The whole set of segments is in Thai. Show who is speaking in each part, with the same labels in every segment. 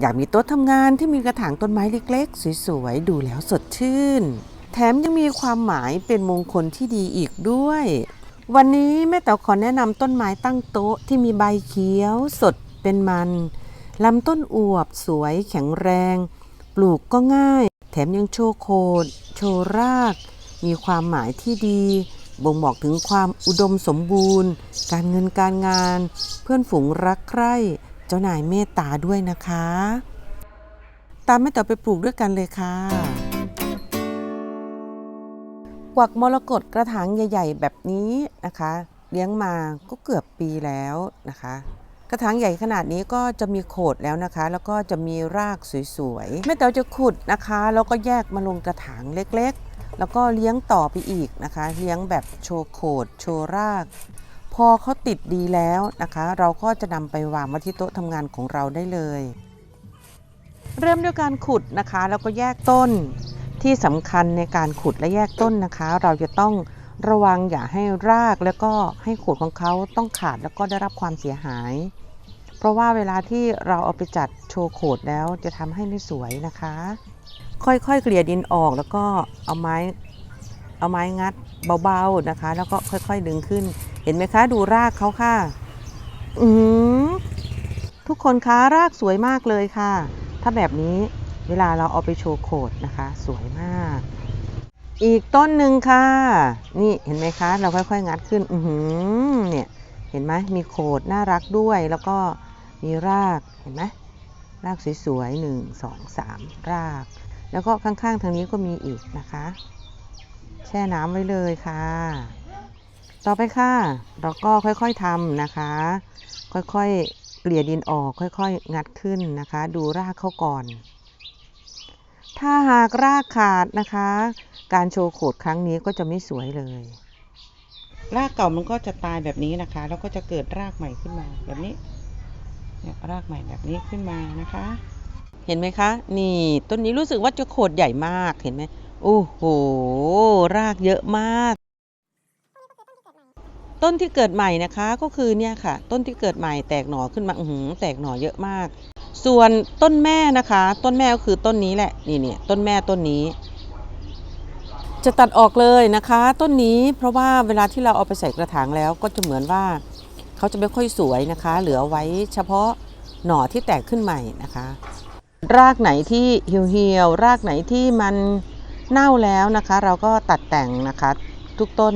Speaker 1: อยากมีโต๊ะทำงานที่มีกระถางต้นไม้เล็กๆ สวยๆ ดูแล้วสดชื่น แถมยังมีความหมายเป็นมงคลที่ดีอีกด้วย วันนี้แม่เต๋าขอแนะนำต้นไม้ตั้งโต๊ะที่มีใบเขียวสดเป็นมันลำต้นอวบสวยแข็งแรง ปลูกก็ง่าย แถมยังโชว์โคนโชว์ราก มีความหมายที่ดี บ่งบอกถึงความอุดมสมบูรณ์ การเงินการงาน เพื่อนฝูงรักใคร่ เจ้านายเมตตาด้วยนะคะ ตามแม่เต๋อไปปลูกด้วยกันเลยค่ะ กวักมรกตกระถางใหญ่ ๆ แบบนี้นะคะ เลี้ยงมาก็เกือบปีแล้วนะคะกระถางใหญ่ขนาดนี้ก็จะมีโขดแล้วนะคะ แล้วก็จะมีรากสวยๆแม่เต๋อจะขุดนะคะ แล้วก็แยกมาลงกระถางเล็กๆ แล้วก็เลี้ยงต่อไปอีกนะคะ เลี้ยงแบบโชว์โขดโชว์ราก พอเขาติดดีแล้วนะคะ เราก็จะนำไปวางไว้ที่โต๊ะทำงานของเราได้เลย เริ่มด้วยการขุดนะคะ แล้วก็แยกต้นที่สำคัญในการขุดและแยกต้นนะคะ เราจะต้องระวังอย่าให้รากแล้วก็ให้โขดของเขาต้องขาดแล้วก็ได้รับความเสียหาย เพราะว่าเวลาที่เราเอาไปจัดโชว์โขดแล้วจะทำให้ไม่สวยนะคะ ค่อยๆเกลี่ยดินออกแล้วก็เอาไม้เอาไม้งัดเบาๆนะคะ แล้วก็ค่อยๆดึงขึ้น ห็นไหมคะดูรากเขาค่ะ อือทุกคนคะรากสวยมากเลยค่ะ ถ้าแบบนี้เวลาเราเอาไปโชว์โขดนะคะ สวยมาก อีกต้นหนึ่งค่ะ นี่เห็นไหมคะ เราค่อยๆ งัดขึ้น อือเนี่ยเห็นไหมมีโขดน่ารักด้วยแล้วก็มีรากเห็นไหมรากสวยๆหนึ่งสองสามราก แล้วก็ข้างๆ ทางนี้ก็มีอีกนะคะ แช่น้ำไว้เลยค่ะ ต่อไปค่ะ เราก็ค่อยๆทำนะคะ ค่อยๆเกลี่ยดินออกค่อยๆ งัดขึ้นนะคะ ดูรากเขาก่อน ถ้าหากรากขาดนะคะ การโชว์โขดครั้งนี้ก็จะไม่สวยเลย รากเก่ามันก็จะตายแบบนี้นะคะ แล้วก็จะเกิดรากใหม่ขึ้นมาแบบนี้เนี่ยรากใหม่แบบนี้ขึ้นมานะคะ เห็นไหมคะ นี่ต้นนี้รู้สึกว่าจะโขดใหญ่มากเห็นไหมโอ้โห รากเยอะมาก ต้นที่เกิดใหม่นะคะ ก็คือเนี่ยค่ะ ต้นที่เกิดใหม่แตกหน่อขึ้นมาอือหือแตกหน่อเยอะมาก ส่วนต้นแม่นะคะ ต้นแม่ก็คือต้นนี้แหละนี่เนี่ยต้นแม่ต้นนี้ จะตัดออกเลยนะคะ ต้นนี้เพราะว่าเวลาที่เราเอาไปใส่กระถางแล้วก็จะเหมือนว่าเขาจะไม่ค่อยสวยนะคะ เหลือไว้เฉพาะหน่อที่แตกขึ้นใหม่นะคะ รากไหนที่เหี่ยวๆรากไหนที่มันเน่าแล้วนะคะ เราก็ตัดแต่งนะคะ ทุกต้น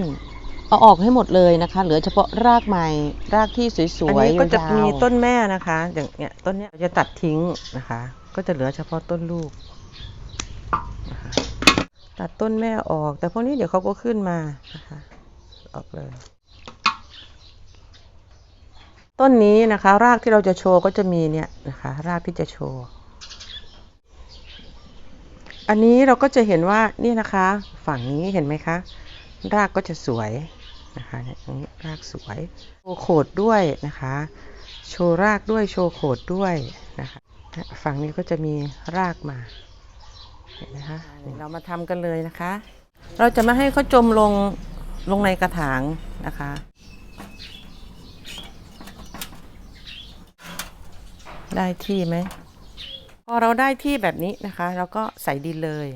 Speaker 1: เอาออกให้หมดเลยนะคะ เหลือเฉพาะรากใหม่รากที่สวยๆ
Speaker 2: อันนี้ก็จะ
Speaker 1: ยาวๆ
Speaker 2: มีต้นแม่นะคะ อย่างเนี้ยต้นเนี้ยเราจะตัดทิ้งนะคะ ก็จะเหลือเฉพาะต้นลูกนะคะตัดต้นแม่ออก แต่พวกนี้เดี๋ยวเขาก็ขึ้นมานะคะออกเลย ต้นนี้นะคะ รากที่เราจะโชว์ก็จะมีเนี่ยนะคะ รากที่จะโชว์ อันนี้เราก็จะเห็นว่านี่นะคะ ฝั่งนี้เห็นไหมคะ รากก็จะสวย นะคะเนี่ยตรงนี้รากสวยโชว์โขดด้วยนะคะ โชว์รากด้วยโชว์โขดด้วยนะคะฝั่งนี้ก็จะมีรากมาเห็นไหมคะ
Speaker 1: เรามาทำกันเลยนะคะ เราจะไม่ให้เขาจมลงลงในกระถางนะคะได้ที่ไหม พอเราได้ที่แบบนี้นะคะ เราก็ใส่ดินเลย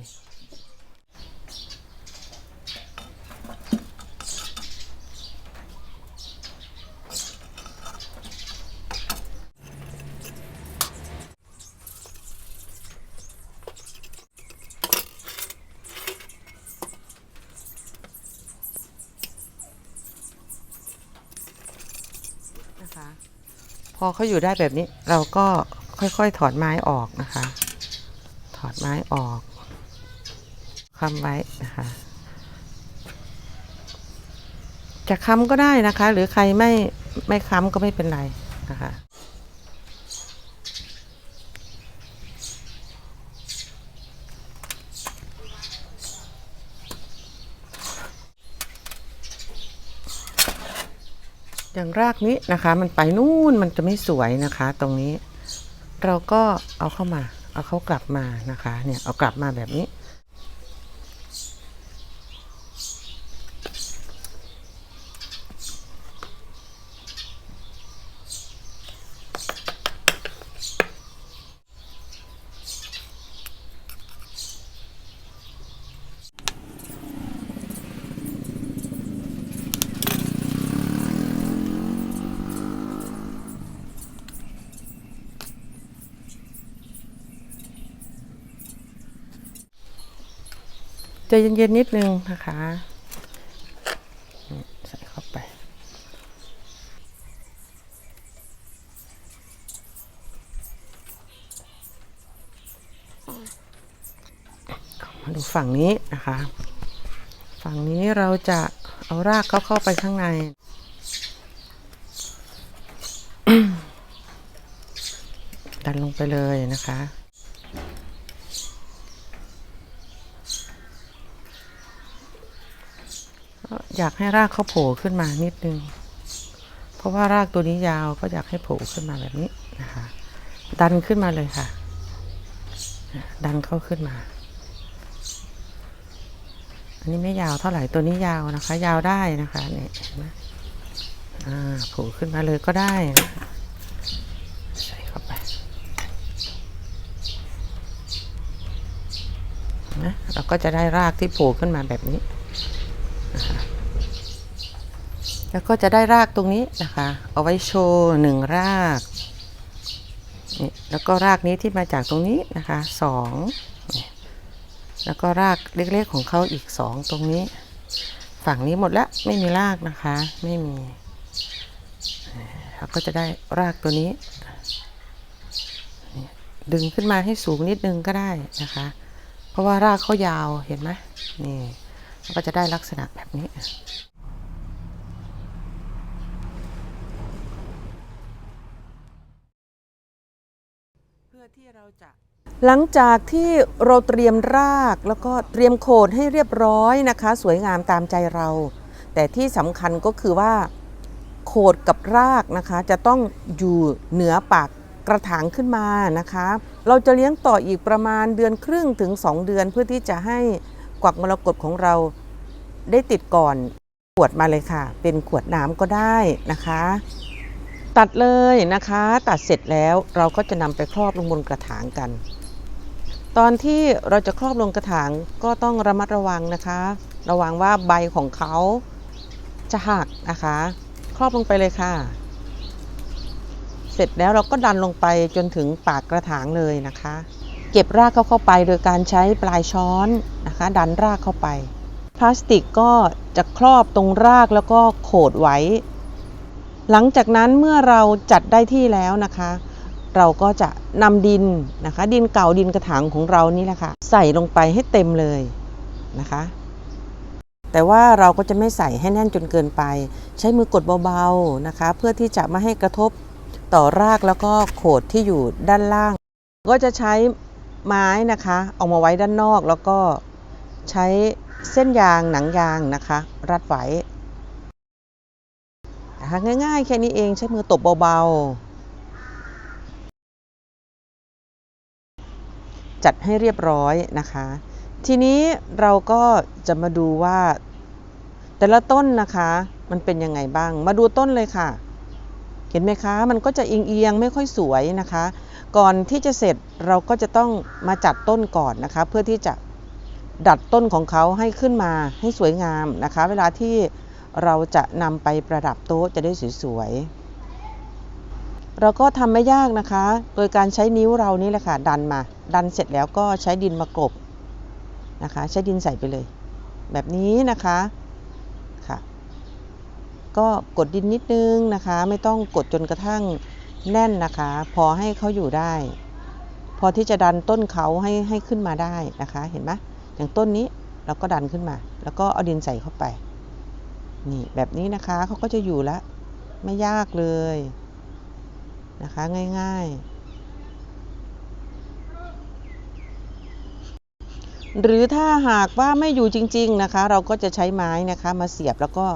Speaker 1: อเขาอยู่ได้แบบนี้ เราก็ค่อยๆถอดไม้ออกนะคะ ถอดไม้ออกค้ำไว้นะคะ จะค้ำก็ได้นะคะ หรือใครไม่ไม่ค้ำก็ไม่เป็นไรนะคะ อย่างรากนี้นะคะ มันไปนู่นมันจะไม่สวยนะคะ ตรงนี้ เราก็เอาเข้ามา เอาเขากลับมานะคะ เนี่ยเอากลับมาแบบนี้
Speaker 2: เย็นๆนิดนึงนะคะนี่ใส่เข้าไปมาดูฝั่งนี้นะคะ ฝั่งนี้เราจะเอารากเขาเข้าไปข้างในดันลงไปเลยนะคะ อยากให้รากเขาโผล่ขึ้นมานิดนึง เพราะว่ารากตัวนี้ยาวก็อยากให้โผล่ขึ้นมาแบบนี้นะคะ ดันขึ้นมาเลยค่ะ ดันเข้าขึ้นมา อันนี้ไม่ยาวเท่าไหร่ตัวนี้ยาวนะคะ ยาวได้นะคะเนี่ยเห็นไหมอ่าโผล่ขึ้นมาเลยก็ได้นะคะใส่เข้าไปนะเราก็จะได้รากที่โผล่ขึ้นมาแบบนี้นะคะ แล้วก็จะได้รากตรงนี้นะคะ เอาไว้โชว์หนึ่งรากนี่แล้วก็รากนี้ที่มาจากตรงนี้นะคะสองแล้วก็รากเล็กๆของเขาอีกสองตรงนี้ ฝั่งนี้หมดแล้วไม่มีรากนะคะ ไม่มีเราก็จะได้รากตัวนี้ ดึงขึ้นมาให้สูงนิดนึงก็ได้นะคะ เพราะว่ารากเขายาวเห็นไหมนี่ก็จะได้ลักษณะแบบนี้ พื่อที่เราจะ
Speaker 1: หลังจากที่เราเตรียมรากแล้วก็เตรียมโขดให้เรียบร้อยนะคะ สวยงามตามใจเรา แต่ที่สำคัญก็คือว่าโขดกับรากนะคะ จะต้องอยู่เหนือปากกระถางขึ้นมานะคะ เราจะเลี้ยงต่ออีกประมาณเดือนครึ่งถึง 2 เดือนเพื่อที่จะให้กวักมรกตของเราได้ติดก่อนขวดมาเลยค่ะ เป็นขวดน้ำก็ได้นะคะ ตัดเลยนะคะ ตัดเสร็จแล้วเราก็จะนำไปครอบลงบนกระถางกัน ตอนที่เราจะครอบลงกระถางก็ต้องระมัดระวังนะคะ ระวังว่าใบของเขาจะหักนะคะ ครอบลงไปเลยค่ะ เสร็จแล้วเราก็ดันลงไปจนถึงปากกระถางเลยนะคะ เก็บรากเขาเข้าไปโดยการใช้ปลายช้อนนะคะ ดันรากเข้าไป พลาสติกก็จะครอบตรงรากแล้วก็โขดไว้ หลังจากนั้นเมื่อเราจัดได้ที่แล้วนะคะ เราก็จะนำดินนะคะ ดินเก่าดินกระถางของเรานี่แหละค่ะใส่ลงไปให้เต็มเลยนะคะ แต่ว่าเราก็จะไม่ใส่ให้แน่นจนเกินไป ใช้มือกดเบาๆนะคะ เพื่อที่จะไม่ให้กระทบต่อรากแล้วก็โขดที่อยู่ด้านล่าง ก็จะใช้ไม้นะคะเอามาไว้ด้านนอกแล้วก็ใช้เส้นยางหนังยางนะคะ รัดไว้ นะคะง่ายๆ แค่นี้เองใช้มือตบเบาๆ จัดให้เรียบร้อยนะคะ ทีนี้เราก็จะมาดูว่า แต่ละต้นนะคะมันเป็นยังไงบ้าง มาดูต้นเลยค่ะ เห็นไหมคะ มันก็จะเอียงๆไม่ค่อยสวยนะคะ ก่อนที่จะเสร็จเราก็จะต้องมาจัดต้นก่อนนะคะ เพื่อที่จะดัดต้นของเขาให้ขึ้นมาให้สวยงามนะคะ เวลาที่ เราจะนำไปประดับโต๊ะจะได้สวยๆ เราก็ทำไม่ยากนะคะ โดยการใช้นิ้วเรานี่แหละค่ะ ดันมา ดันเสร็จแล้วก็ใช้ดินมากรบนะคะ ใช้ดินใส่ไปเลย แบบนี้นะคะค่ะ ก็กดดินนิดนึงนะคะ ไม่ต้องกดจนกระทั่งแน่นนะคะ พอให้เขาอยู่ได้ พอที่จะดันต้นเขาให้ให้ขึ้นมาได้นะคะ เห็นไหมอย่างต้นนี้เราก็ดันขึ้นมา แล้วก็เอาดินใส่เข้าไป นี่แบบนี้นะคะเขาก็จะอยู่แล้วไม่ยากเลยนะคะง่าย ๆ หรือถ้าหากว่าไม่อยู่จริง ๆนะคะ เราก็จะใช้ไม้นะคะมาเสียบแล้วก็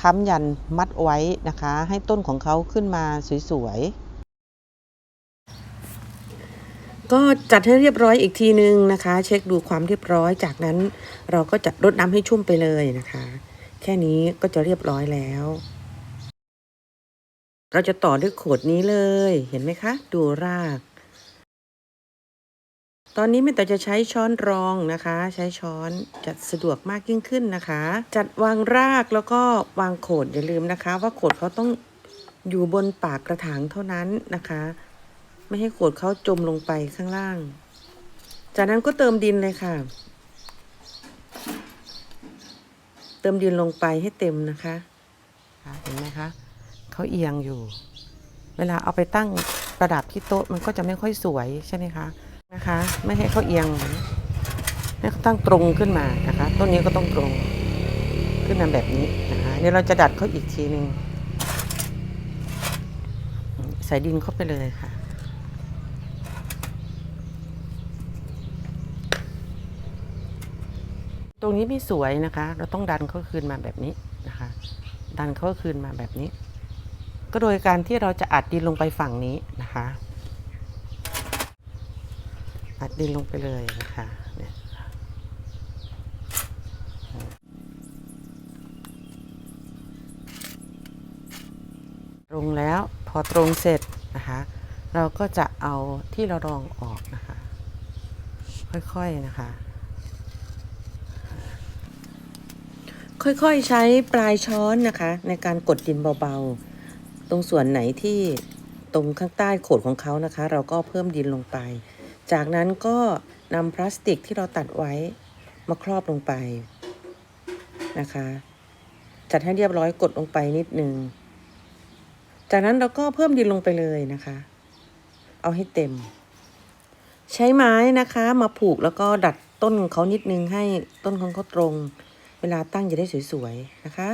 Speaker 1: ค้ำยันมัดไว้นะคะ ให้ต้นของเขาขึ้นมาสวยๆ ก็จัดให้เรียบร้อยอีกทีนึงนะคะ เช็คดูความเรียบร้อยจากนั้น เราก็จะรดน้ำให้ชุ่มไปเลยนะคะ ค่นี้ก็จะเรียบร้อยแล้ว เราจะต่อด้วยโขดนี้เลย เห็นไหมคะ ดูราก ตอนนี้ไม่แต่จะใช้ช้อนรองนะคะ ใช้ช้อนจะสะดวกมากยิ่งขึ้นนะคะ จัดวางรากแล้วก็วางโขดอย่าลืมนะคะ ว่าโขดเขาต้องอยู่บนปากกระถางเท่านั้นนะคะ ไม่ให้โขดเขาจมลงไปข้างล่าง จากนั้นก็เติมดินเลยค่ะ ติมดินลงไปให้เต็มนะคะ เห็นไหมคะเขาเอียงอยู่ เวลาเอาไปตั้งประดับที่โต๊ะมันก็จะไม่ค่อยสวยใช่ไหมคะนะคะ ไม่ให้เขาเอียงให้เขาตั้งตรงขึ้นมานะคะต้นนี้ก็ต้องตรงขึ้นมาแบบนี้นะคะเดี๋ยวเราจะดัดเขาอีกทีหนึ่งใส่ดินเข้าไปเลยค่ะ ต รงนี้ไม่สวยนะคะ เราต้องดันเขาคืนมาแบบนี้นะคะ ดันเขาคืนมาแบบนี้ ก็โดยการที่เราจะอัดดินลงไปฝั่งนี้นะคะ อัดดินลงไปเลยนะคะเนี่ยตรงแล้วพอตรงเสร็จนะคะ เราก็จะเอาที่เรารองออกนะคะ ค่อยๆนะคะ ค่อยๆใช้ปลายช้อนนะคะ ในการกดดินเบาๆ ตรงส่วนไหนที่ตรงข้างใต้โขดของเขานะคะ เราก็เพิ่มดินลงไป จากนั้นก็นำพลาสติกที่เราตัดไว้มาครอบลงไปนะคะ จัดให้เรียบร้อยกดลงไปนิดนึง จากนั้นเราก็เพิ่มดินลงไปเลยนะคะ เอาให้เต็ม ใช้ไม้นะคะมาผูกแล้วก็ดัดต้นเขานิดนึงให้ต้นของเขาตรง เวลาตั้งจะได้สวยๆนะคะ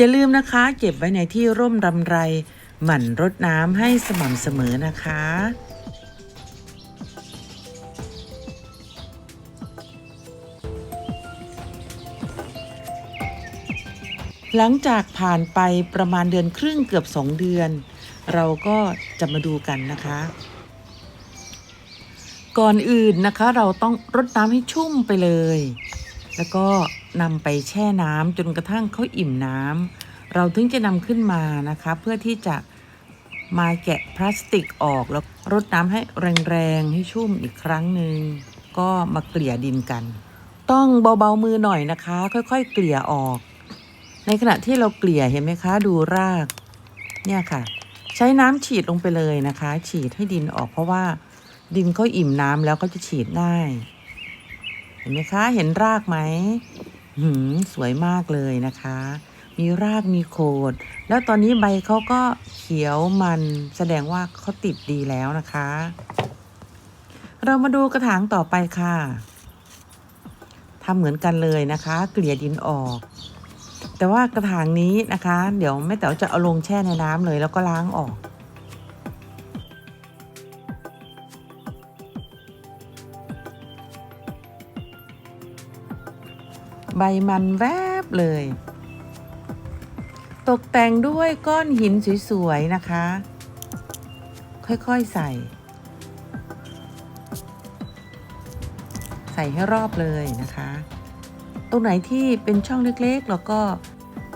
Speaker 1: อย่าลืมนะคะ เก็บไว้ในที่ร่มรำไร หมั่นรดน้ำให้สม่ำเสมอนะคะหลังจากผ่านไปประมาณเดือนครึ่งเกือบ 2 เดือน เราก็จะมาดูกันนะคะ ก่อนอื่นนะคะเราต้องรดน้ำให้ชุ่มไปเลย แล้วก็ นำไปแช่น้ำจนกระทั่งเขาอิ่มน้ำเราถึงจะนำขึ้นมานะคะ เพื่อที่จะมาแกะพลาสติกออกแล้วรดน้ำให้แรงๆให้ชุ่มอีกครั้งหนึ่งก็มาเกลี่ยดินกัน ต้องเบาๆมือหน่อยนะคะ ค่อยๆ เกลี่ยออก ในขณะที่เราเกลี่ยเห็นไหมคะดูรากเนี่ยค่ะ ใช้น้ำฉีดลงไปเลยนะคะ ฉีดให้ดินออกเพราะว่า ดินเขาอิ่มน้ำแล้วก็จะฉีดง่าย เห็นไหมคะ เห็นรากไหม หืมสวยมากเลยนะคะ มีรากมีโคนแล้วตอนนี้ใบเขาก็เขียวมันแสดงว่าเขาติดดีแล้วนะคะ เรามาดูกระถางต่อไปค่ะทำเหมือนกันเลยนะคะ เกลี่ยดินออก แต่ว่ากระถางนี้นะคะ เดี๋ยวแม่แต๋วจะเอาลงแช่ในน้ำเลยแล้วก็ล้างออก ใบมันแวบเลย ตกแต่งด้วยก้อนหินสวยๆนะคะ ค่อยๆใส่ ใส่ให้รอบเลยนะคะ ตรงไหนที่เป็นช่องเล็กๆเราก็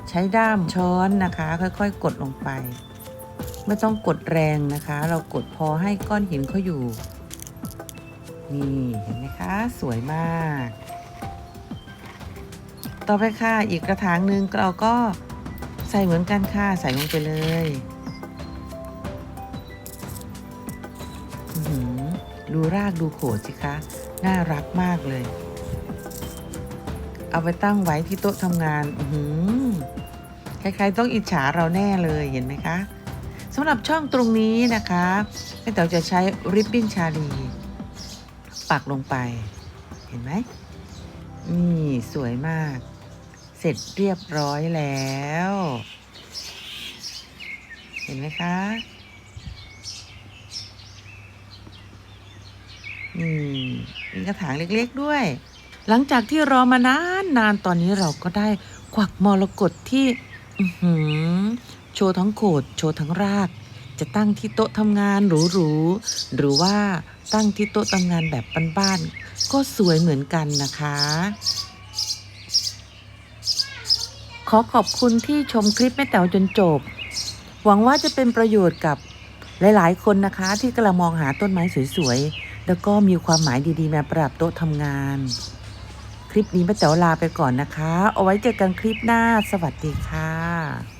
Speaker 1: ใช้ด้ามช้อนนะคะ ค่อยๆ กดลงไป ไม่ต้องกดแรงนะคะ เรากดพอให้ก้อนหินเขาอยู่ นี่เห็นไหมคะ สวยมาก ต่อไปค่ะอีกกระถางหนึ่งเราก็ใส่เหมือนกันค่ะใส่ลงไปเลยหือดูรากดูโขดสิคะ น่ารักมากเลย เอาไปตั้งไว้ที่โต๊ะทำงานอืใครๆต้องอิจฉาเราแน่เลยเห็นไหมคะสำหรับช่องตรงนี้นะคะแม่เต๋อจะใช้ริบบิ้นชาลี ปักลงไป เห็นไหมนี่สวยมาก เสร็จเรียบร้อยแล้ว เห็นไหมคะนี่มีกระถางเล็กๆด้วย หลังจากที่รอมานานนานตอนนี้เราก็ได้กวักมรกตที่อื้อหือโชว์ทั้งโขดโชว์ทั้งรากจจะตั้งที่โต๊ะทำงานหรูๆหรือว่าตั้งที่โต๊ะทำงานแบบบ้านๆก็สวยเหมือนกันนะคะ ขอขอบคุณที่ชมคลิปแม่แต๋วจนจบ หวังว่าจะเป็นประโยชน์กับหลาย ๆ คนนะคะ ที่กำลังมองหาต้นไม้สวยๆ แล้วก็มีความหมายดีๆ มาประดับโต๊ะทำงาน คลิปนี้แม่แต๋วลาไปก่อนนะคะ เอาไว้เจอกันคลิปหน้า สวัสดีค่ะ